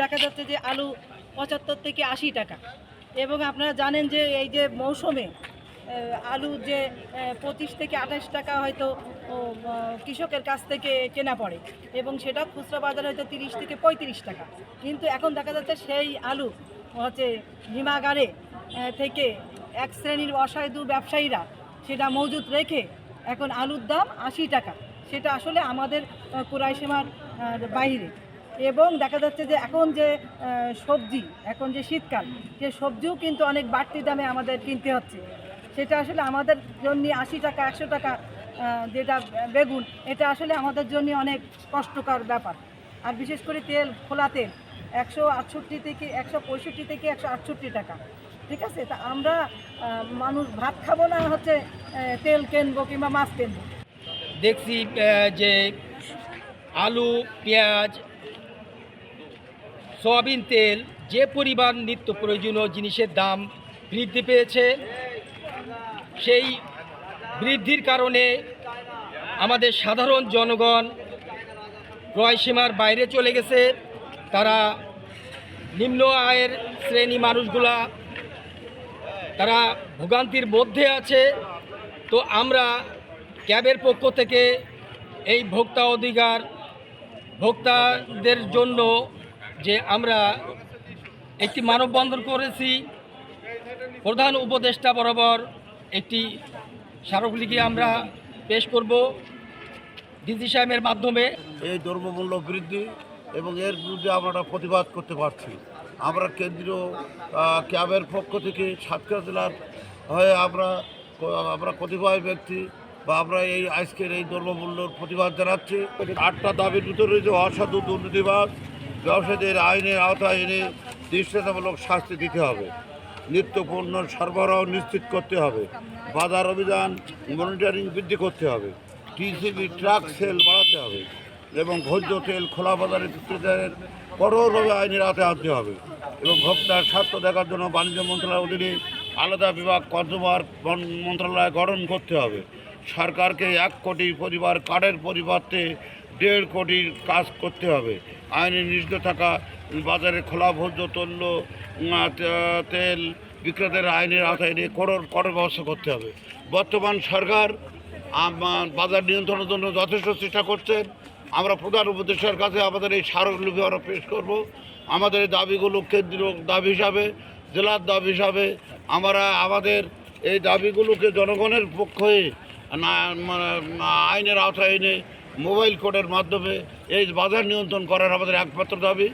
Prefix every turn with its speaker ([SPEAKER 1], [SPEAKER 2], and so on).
[SPEAKER 1] দেখা যাচ্ছে যে আলু পঁচাত্তর থেকে আশি টাকা। এবং আপনারা জানেন যে এই যে মৌসুমে আলু যে পঁচিশ থেকে আঠাশ টাকা হয়তো কৃষকের কাছ থেকে কেনা পড়ে। এবং সেটা খুচরা বাজারে হয়তো তিরিশ থেকে পঁয়ত্রিশ টাকা। কিন্তু এখন দেখা যাচ্ছে সেই আলু, হচ্ছে হিমাগারে থেকে এক শ্রেণির অসাধু ব্যবসায়ীরা সেটা মজুত রেখে এখন আলুর দাম আশি টাকা। সেটা আসলে আমাদের আহ, কুরাই সীমার আহ, বাইরে এবং দেখা যাচ্ছে যে এখন যে সবজি এখন যে শীতকাল যে সবজিও কিন্তু অনেক বাড়তি দামে আমাদের কিনতে হচ্ছে। সেটা আসলে আমাদের জন্য আশি টাকা একশো টাকা যেটা বেগুন এটা আসলে আমাদের জন্য অনেক কষ্টকর ব্যাপার। আর বিশেষ করে তেল খোলা তেল একশো আটষট্টি থেকে একশো পঁয়ষট্টি থেকে একশো আটষট্টি টাকা। ঠিক আছে? তা আমরা মানুষ ভাত খাব না হচ্ছে তেল কিনবো কিংবা মাছ কিনবো।
[SPEAKER 2] দেখছি যে আলু, পেঁয়াজ, সয়াবিন তেল, যে পরিমাণ নিত্য প্রয়োজনীয় জিনিসের দাম বৃদ্ধি পেয়েছে, সেই বৃদ্ধির কারণে আমাদের সাধারণ জনগণ ক্রয় সীমার বাইরে চলে গেছে। তারা নিম্ন আয়ের শ্রেণি মানুষগুলা, তারা ভোগান্তির মধ্যে আছে। তো আমরা ক্যাবের পক্ষ থেকে এই ভোক্তা অধিকার, ভোক্তাদের জন্য যে আমরা একটি মানববন্ধন করেছি, প্রধান উপদেষ্টা বরাবর একটি স্মারকলিপি আমরা পেশ করব ডিসি সাহেবের মাধ্যমে।
[SPEAKER 3] এই দ্রব্যমূল্য বৃদ্ধি এবং এর বিরুদ্ধে আমরা প্রতিবাদ করতে পারছি। আমরা কেন্দ্রীয় ক্যাবের পক্ষ থেকে সাতক্ষীরা জেলার হয়ে আমরা আমরা কতিপয় ব্যক্তি বা আমরা এই আজকের এই দ্রব্যমূল্যর প্রতিবাদ জানাচ্ছি। আটটা দাবির ভিতরে রয়েছে অসাধু দুর্নীতিবাদ ব্যবসায়ীদের আইনের আওতায় এনে দৃষ্টান্তমূলক শাস্তি দিতে হবে। নিত্য পণ্য সরবরাহ নিশ্চিত করতে হবে। বাজার অভিযান মনিটরিং বৃদ্ধি করতে হবে। টিসিবি ট্রাক সেল বাড়াতে হবে এবং ভোজ্য তেল খোলা বাজারে বিক্রেতাদের কঠোরভাবে আইনের আওতায় আনতে হবে এবং ভোক্তার স্বার্থ দেখার জন্য বাণিজ্য মন্ত্রণালয়ের অধীনে আলাদা বিভাগ কনজুমার মন- মন্ত্রণালয় গঠন করতে হবে। সরকারকে এক কোটি পরিবার, কার্ডের পরিবর্তে দেড় কোটির কাজ করতে হবে। আইনে নিষিদ্ধ থাকা বাজারে খোলা ভোজ্য তৈল তেল বিক্রেতাদের আইনের আওতায় নিয়ে কঠোর কঠোর ব্যবস্থা করতে হবে। বর্তমান সরকার বাজার নিয়ন্ত্রণের জন্য যথেষ্ট চেষ্টা করছেন আমরা প্রধান উপদেষ্টার কাছে আমাদের এই স্মারকলিপি আমরা পেশ করব। আমাদের এই দাবিগুলো কেন্দ্রীয় দাবি হিসাবে, জেলার দাবি হিসাবে আমরা আমাদের এই দাবিগুলোকে জনগণের পক্ষে না মানে আইনের আওতায় এনে মোবাইল কোডের মাধ্যমে এই বাজার নিয়ন্ত্রণ করার আমাদের একমাত্র দাবি।